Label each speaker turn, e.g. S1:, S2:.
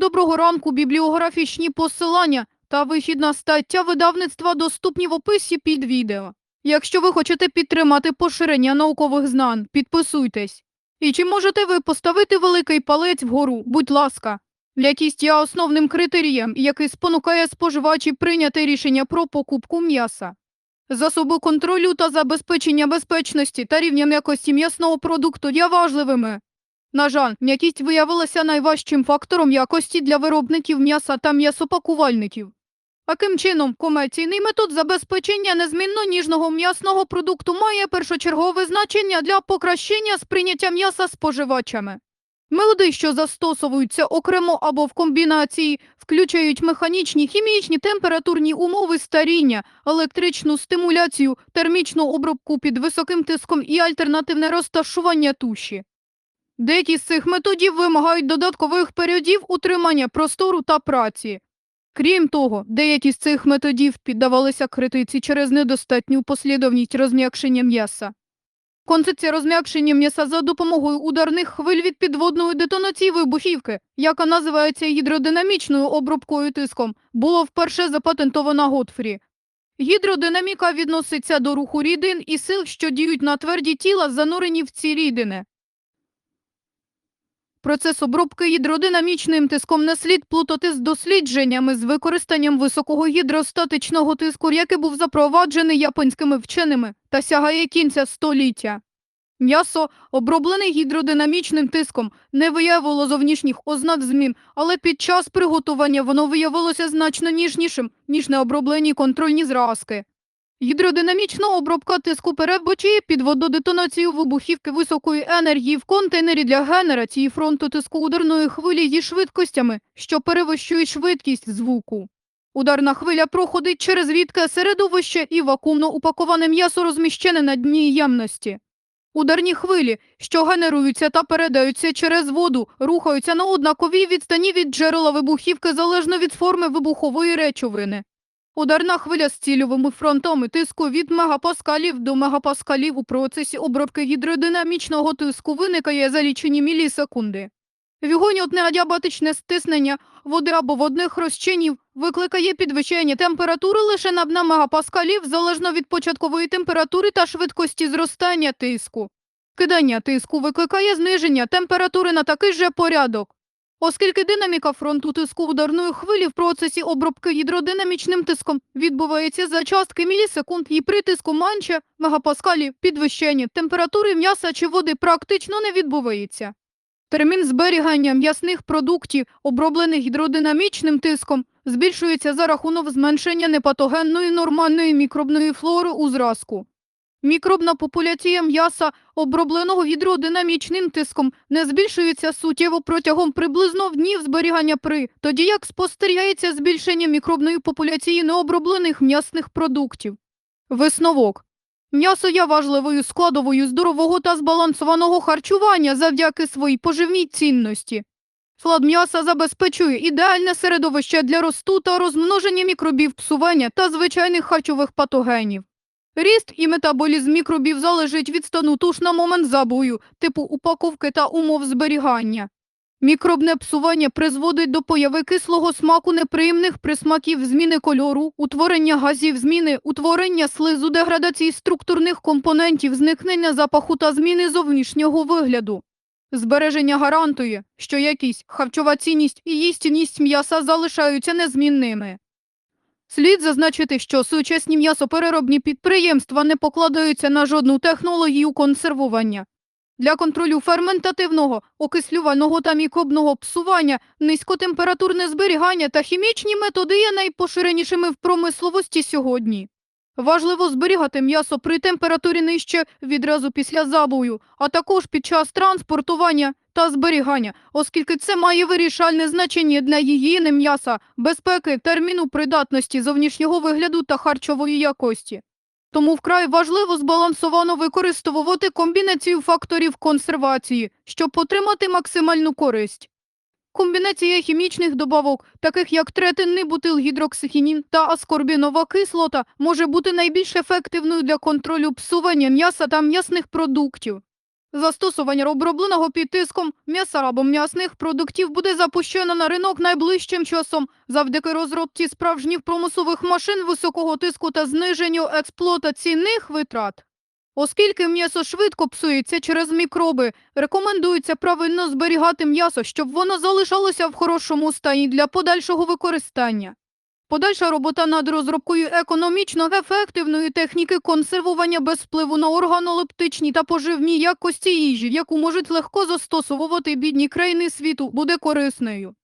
S1: Доброго ранку, бібліографічні посилання та вихідна стаття видавництва доступні в описі під відео. Якщо ви хочете підтримати поширення наукових знань, підписуйтесь. І чи можете ви поставити великий палець вгору, будь ласка. Якість є основним критерієм, який спонукає споживачів прийняти рішення про покупку м'яса. Засоби контролю та забезпечення безпечності та рівня м'якості м'ясного продукту є важливими. На жаль, м'якість виявилася найважчим фактором якості для виробників м'яса та м'ясопакувальників. Таким чином, комерційний метод забезпечення незмінно ніжного м'ясного продукту має першочергове значення для покращення сприйняття м'яса споживачами. Методи, що застосовуються окремо або в комбінації, включають механічні, хімічні, температурні умови старіння, електричну стимуляцію, термічну обробку під високим тиском і альтернативне розташування туші. Деякі з цих методів вимагають додаткових періодів утримання простору та праці. Крім того, деякі з цих методів піддавалися критиці через недостатню послідовність розм'якшення м'яса. Концепція розм'якшення м'яса за допомогою ударних хвиль від підводної детонації вибухівки, яка називається гідродинамічною обробкою тиском, була вперше запатентована Готфрі. Гідродинаміка відноситься до руху рідин і сил, що діють на тверді тіла, занурені в ці рідини. Процес обробки гідродинамічним тиском не слід плутати з дослідженнями з використанням високого гідростатичного тиску, який був запроваджений японськими вченими та сягає кінця століття. М'ясо, оброблене гідродинамічним тиском, не виявило зовнішніх ознак змін, але під час приготування воно виявилося значно ніжнішим, ніж необроблені контрольні зразки. Гідродинамічна обробка тиску передбачає підвододетонацію вибухівки високої енергії в контейнері для генерації фронту тиску ударної хвилі зі швидкостями, що перевищують швидкість звуку. Ударна хвиля проходить через рідке середовище і вакуумно упаковане м'ясо розміщене на дні ємності. Ударні хвилі, що генеруються та передаються через воду, рухаються на однаковій відстані від джерела вибухівки залежно від форми вибухової речовини. Ударна хвиля з цільовими фронтами тиску від мегапаскалів до мегапаскалів у процесі обробки гідродинамічного тиску виникає за лічені мілісекунди. Вігоньотне адіабатичне стиснення води або водних розчинів викликає підвищення температури лише на на мегапаскалів залежно від початкової температури та швидкості зростання тиску. Кидання тиску викликає зниження температури на такий же порядок. Оскільки динаміка фронту тиску ударної хвилі в процесі обробки гідродинамічним тиском відбувається за частки мілісекунд і при тиску менше мегапаскалів підвищення температури м'яса чи води практично не відбувається. Термін зберігання м'ясних продуктів, оброблених гідродинамічним тиском, збільшується за рахунок зменшення непатогенної нормальної мікробної флори у зразку. Мікробна популяція м'яса, обробленого гідродинамічним тиском, не збільшується суттєво протягом приблизно днів зберігання при, тоді як спостерігається збільшення мікробної популяції необроблених м'ясних продуктів. Висновок. М'ясо є важливою складовою здорового та збалансованого харчування завдяки своїй поживній цінності. Склад м'яса забезпечує ідеальне середовище для росту та розмноження мікробів псування та звичайних харчових патогенів. Ріст і метаболізм мікробів залежить від стану туш на момент забою, типу упаковки та умов зберігання. Мікробне псування призводить до появи кислого смаку неприємних присмаків зміни кольору, утворення газів зміни, утворення слизу, деградації структурних компонентів, зникнення запаху та зміни зовнішнього вигляду. Збереження гарантує, що якість, харчова цінність і їстівність м'яса залишаються незмінними. Слід зазначити, що сучасні м'ясопереробні підприємства не покладаються на жодну технологію консервування. Для контролю ферментативного, окислювального та мікробного псування, низькотемпературне зберігання та хімічні методи є найпоширенішими в промисловості сьогодні. Важливо зберігати м'ясо при температурі нижче відразу після забою, а також під час транспортування та зберігання, оскільки це має вирішальне значення для гігієни м'яса, безпеки, терміну придатності зовнішнього вигляду та харчової якості. Тому вкрай важливо збалансовано використовувати комбінацію факторів консервації, щоб отримати максимальну користь. Комбінація хімічних добавок, таких як третинний бутилгідроксихінін та аскорбінова кислота, може бути найбільш ефективною для контролю псування м'яса та м'ясних продуктів. Застосування обробленого під тиском м'яса або м'ясних продуктів буде запущено на ринок найближчим часом завдяки розробці справжніх промислових машин високого тиску та зниженню експлуатаційних витрат. Оскільки м'ясо швидко псується через мікроби, рекомендується правильно зберігати м'ясо, щоб воно залишалося в хорошому стані для подальшого використання. Подальша робота над розробкою економічно ефективної техніки консервування без впливу на органолептичні та поживні якості їжі, яку можуть легко застосовувати бідні країни світу, буде корисною.